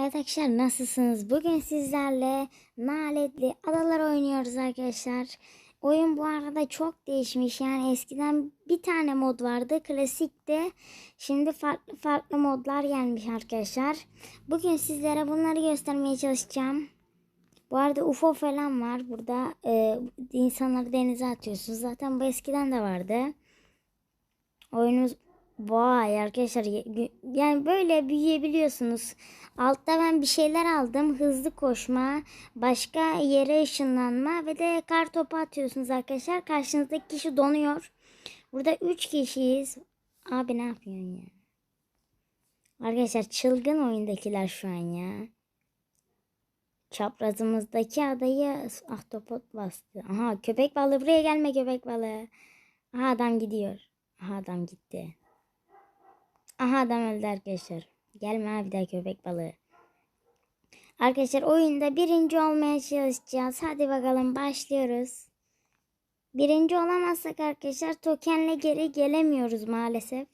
Evet arkadaşlar nasılsınız? Bugün sizlerle naletli adalar oynuyoruz arkadaşlar. Oyun bu arada çok değişmiş. Yani eskiden bir tane mod vardı. Klasikti. Şimdi farklı farklı modlar gelmiş arkadaşlar. Bugün sizlere bunları göstermeye çalışacağım. Bu arada UFO falan var. Burada e, insanları denize atıyorsunuz. Zaten bu eskiden de vardı. Oyunumuz Vay arkadaşlar yani böyle büyüyebiliyorsunuz. Altta ben bir şeyler aldım. Hızlı koşma, başka yere ışınlanma ve de kar topu atıyorsunuz arkadaşlar. Karşınızdaki kişi donuyor. Burada 3 kişiyiz. Abi ne yapıyorsun ya? Arkadaşlar çılgın oyundakiler şu an ya. Çaprazımızdaki adayı ahtapot bastı. Aha köpek balığı buraya gelme köpek balığı. Aha adam gidiyor. Aha adam gitti. Aha adam öldü arkadaşlar. Gelme abi daha köpek balığı. Arkadaşlar oyunda birinci olmaya çalışacağız. Hadi bakalım başlıyoruz. Birinci olamazsak arkadaşlar tokenle geri gelemiyoruz maalesef.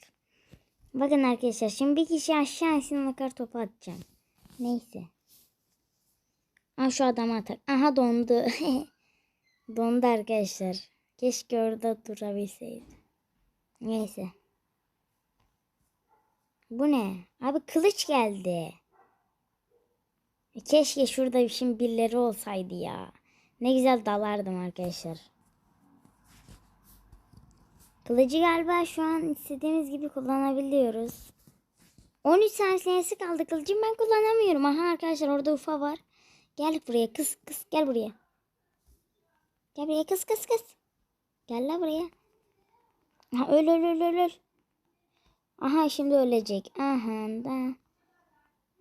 Bakın arkadaşlar şimdi bir kişi aşağı insin ona kar topu atacağım. Neyse. Aha şu adamı atar. Aha dondu. dondu arkadaşlar. Keşke orada durabilseydi. Neyse. Bu ne? Abi kılıç geldi. E, Keşke şurada şimdi birileri olsaydı ya. Ne güzel dalardım arkadaşlar. Kılıcı galiba şu an istediğimiz gibi kullanabiliyoruz. 13 saniyesi kaldı kılıcım ben kullanamıyorum. Aha arkadaşlar orada ufa var. Gel buraya kız kız gel buraya. Gel buraya kız kız kız. Gel la buraya. Ha, öl öl öl öl öl. Aha şimdi ölecek. Aha da.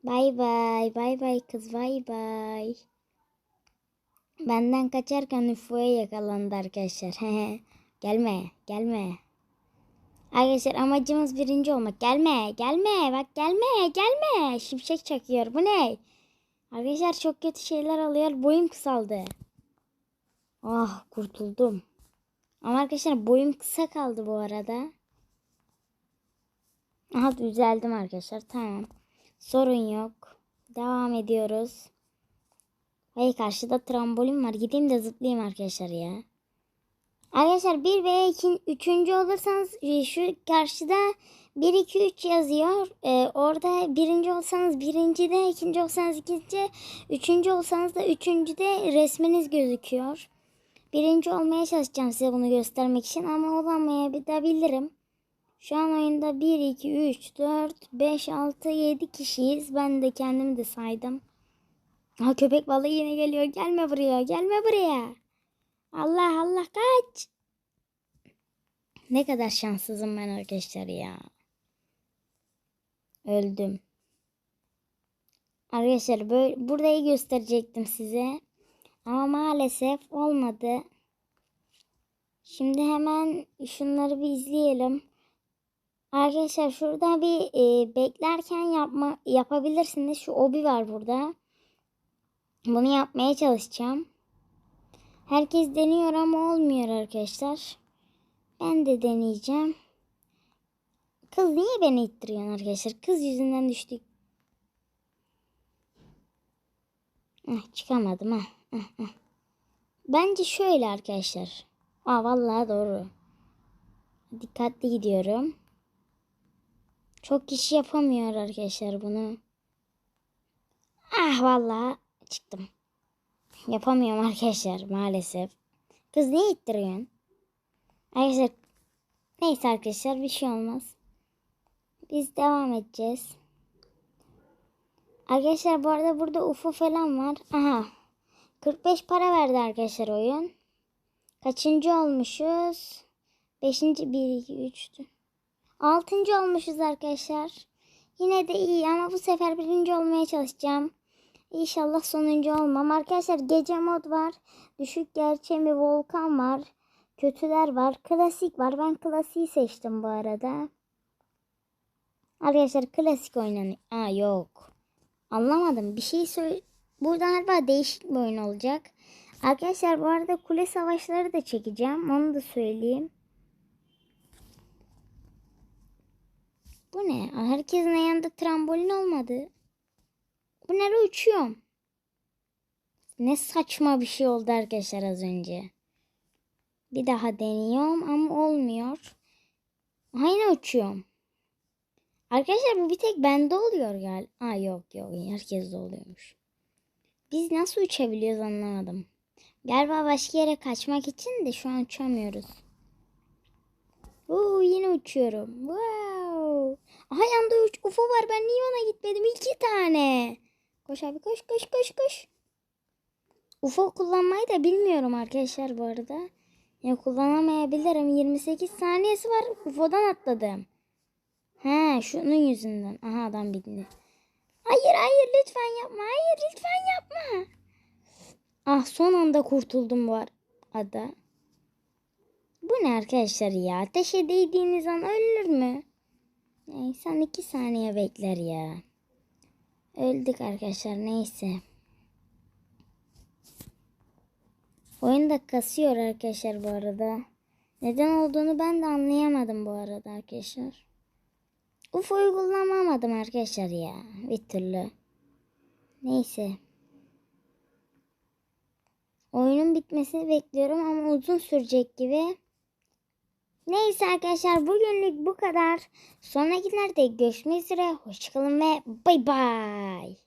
Bay bay. Bay bay kız bay bay. Benden kaçarken UFO'ya yakalandı arkadaşlar. gelme. Gelme. Arkadaşlar amacımız birinci olmak. Gelme. Gelme. Bak gelme. Gelme. Şimşek çakıyor. Bu ne? Arkadaşlar çok kötü şeyler oluyor. Boyum kısaldı. Ah kurtuldum. Ama arkadaşlar boyum kısa kaldı bu arada. Aha düzeldim arkadaşlar. Tamam. Sorun yok. Devam ediyoruz. Ay karşıda trambolin var. Gideyim de zıplayayım arkadaşlar ya. Arkadaşlar 1 veya 2, 3. olursanız e, şu karşıda 1 2 3 yazıyor. Ee, orada birinci olsanız birinci de, ikinci olsanız ikinci, üçüncü olsanız da üçüncü de resminiz gözüküyor. Birinci olmaya çalışacağım size bunu göstermek için ama olamayabilirim. Şu an oyunda 1, 2, 3, 4, 5, 6, 7 kişiyiz. Ben de kendimi de saydım. Ha köpek balığı yine geliyor. Gelme buraya. Gelme buraya. Allah Allah kaç. Ne kadar şanssızım ben arkadaşlar ya. Öldüm. Arkadaşlar böyle burayı gösterecektim size. Ama maalesef olmadı. Şimdi hemen şunları bir izleyelim. Arkadaşlar şurada bir e, beklerken yapma yapabilirsiniz. Şu obi var burada. Bunu yapmaya çalışacağım. Herkes deniyor ama olmuyor arkadaşlar. Ben de deneyeceğim. Kız niye beni ittiriyorsun arkadaşlar? Kız yüzünden düştük. Heh, çıkamadım ha. Bence şöyle arkadaşlar. Aa vallahi doğru. Dikkatli gidiyorum. Çok kişi yapamıyor arkadaşlar bunu. Ah vallahi çıktım. Yapamıyorum arkadaşlar maalesef. Kız niye ittiriyorsun? Arkadaşlar neyse arkadaşlar bir şey olmaz. Biz devam edeceğiz. Arkadaşlar bu arada burada UFO falan var. Aha. 45 para verdi arkadaşlar oyun. Kaçıncı olmuşuz? 5. 1 2 3 Altıncı olmuşuz arkadaşlar. Yine de iyi ama bu sefer birinci olmaya çalışacağım. İnşallah sonuncu olmam. Arkadaşlar gece mod var. Düşük gerçeği volkan var. Kötüler var. Klasik var. Ben klasiği seçtim bu arada. Arkadaşlar klasik oynanıyor. Aa yok. Anlamadım. Bir şey söyle. Burada galiba değişik bir oyun olacak. Arkadaşlar bu arada kule savaşları da çekeceğim. Onu da söyleyeyim. Bu ne? Herkesin yanında trambolin olmadı. Bu nereye uçuyorum? Ne saçma bir şey oldu arkadaşlar az önce. Bir daha deniyorum ama olmuyor. Aynı uçuyorum. Arkadaşlar bu bir tek bende oluyor galiba. Aa yok yok herkes de oluyormuş. Biz nasıl uçabiliyoruz anlamadım. Galiba başka yere kaçmak için de şu an uçamıyoruz. Oo, yine uçuyorum. Wow. Aha yanda uç UFO var. Ben niye ona gitmedim? İki tane. Koş abi koş koş koş koş. UFO kullanmayı da bilmiyorum arkadaşlar bu arada. Ya kullanamayabilirim. 28 saniyesi var. UFO'dan atladım. He şunun yüzünden. Aha adam bindi. Hayır hayır lütfen yapma. Hayır lütfen yapma. Ah son anda kurtuldum bu arada. Bu ne arkadaşlar ya? Ateşe değdiğiniz an ölür mü? İnsan iki saniye bekler ya. Öldük arkadaşlar neyse. Oyun da kasıyor arkadaşlar bu arada. Neden olduğunu ben de anlayamadım bu arada arkadaşlar. UFO'yu kullanamadım arkadaşlar ya. Bir türlü. Neyse. Oyunun bitmesini bekliyorum ama uzun sürecek gibi. Neyse arkadaşlar bugünlük bu kadar. Sonrakilerde görüşmek üzere. Hoşçakalın ve bay bay.